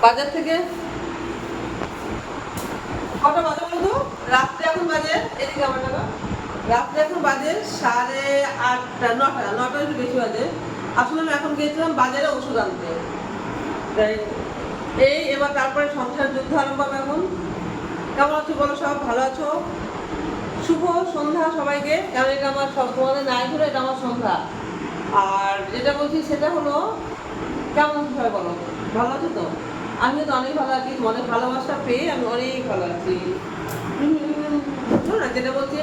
বাজার থেকে? কটা বাজে বলতো রাত্রে এখন বাজে? এদিকে আমার টাকা। রাত্রে এখন বাজে সাড়ে আটটা, নটা নটা একটু বেশি বাজে। আসলে আমি এখন গিয়েছিলাম বাজারে ওষুধ আনতে। এই এবার তারপরে সংসার যুদ্ধ আরম্ভ হবে এখন। কেমন আছো বলো সব? ভালো আছো? শুভ সন্ধ্যা সবাইকে। কারণ এটা আমার সব- তোমাদের নাই ধরে এটা আমার সন্ধ্যা। আর যেটা বলছি সেটা হলো, কেমন সবাই বলো? ভালো আছো তো? আমিও তো অনেক ভালো আছি তোমাদের ভালোবাসা পেয়ে আমি অনেক ভালো আছি। না, যেটা বলছি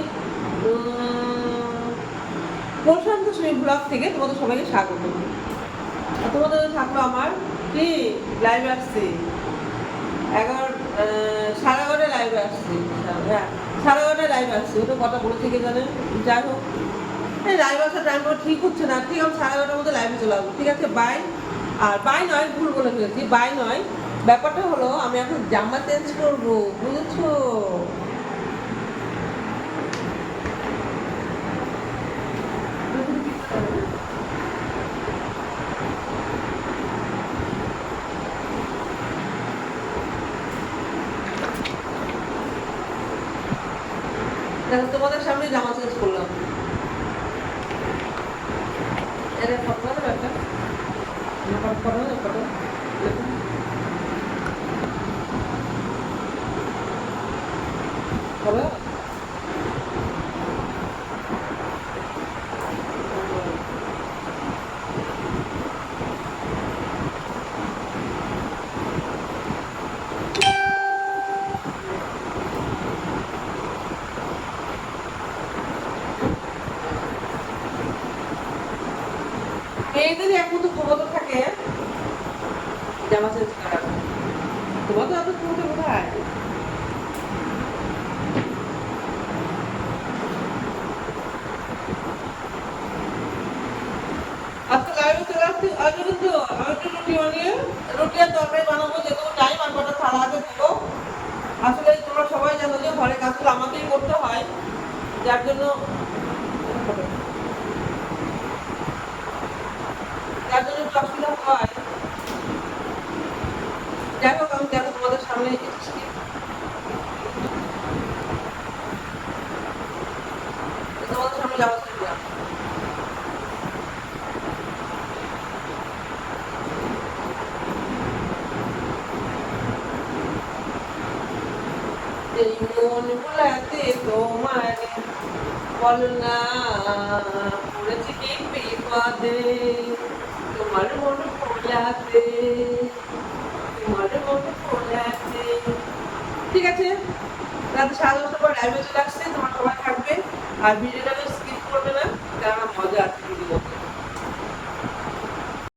প্রশান্ত শ্রী ব্লগ থেকে তোমাদের সবাইকে স্বাগত। তোমাদের থাকল আমার কি? লাইভে আসছে। এগারো সাড়ে এগারোটায় লাইভে আসছি। হ্যাঁ সাড়ে এগারোটায় লাইভে আসছি ওটা কটা বলে থেকে জানে যাই হোক। লাইভ আসার টাইম ঠিক হচ্ছে না, ঠিক আমি সাড়ে এগারোটার মধ্যে লাইভে চলে আসব। ঠিক আছে বাই আর বাই নয়, ভুল বলে ফেলেছি বাই নয়। ব্যাপারটা হলো, আমি এখন জামা চেঞ্জ করব, বুঝেছ? দেখো, তোমাদের সামনে জামা চেঞ্জ করলাম। এটা ফটো একটা ফটো ফটো হবে মেয়েদের একমাত্র ক্ষমতা থাকে। জামা চেঞ্জ করার তোমার এত ক্ষমতা কোথায়? আসছি আজকে কিন্তু আমি রুটি বানিয়ে রুটি আর তরকারি বানাবো যেটুকু টাইম আর কটা থালা হাতে দেবো আসলে তোমরা সবাই জানো যে ঘরে কাজগুলো আমাকেই করতে হয়। যার জন্য যার জন্য একটু অসুবিধা হয়। যাই হোক, আমি দেখো তোমাদের সামনে এসেছি। তোমাদের সামনে যাওয়া এই মন ভোলাতে তোমার বল না পড়েছি কি বিপদে তোমার মন ভোলাতে তোমার মন ভোলাতে ঠিক আছে রাত সাড়ে দশটার পর লাইভে তোমার সবাই থাকবে। আর ভিডিওটাকে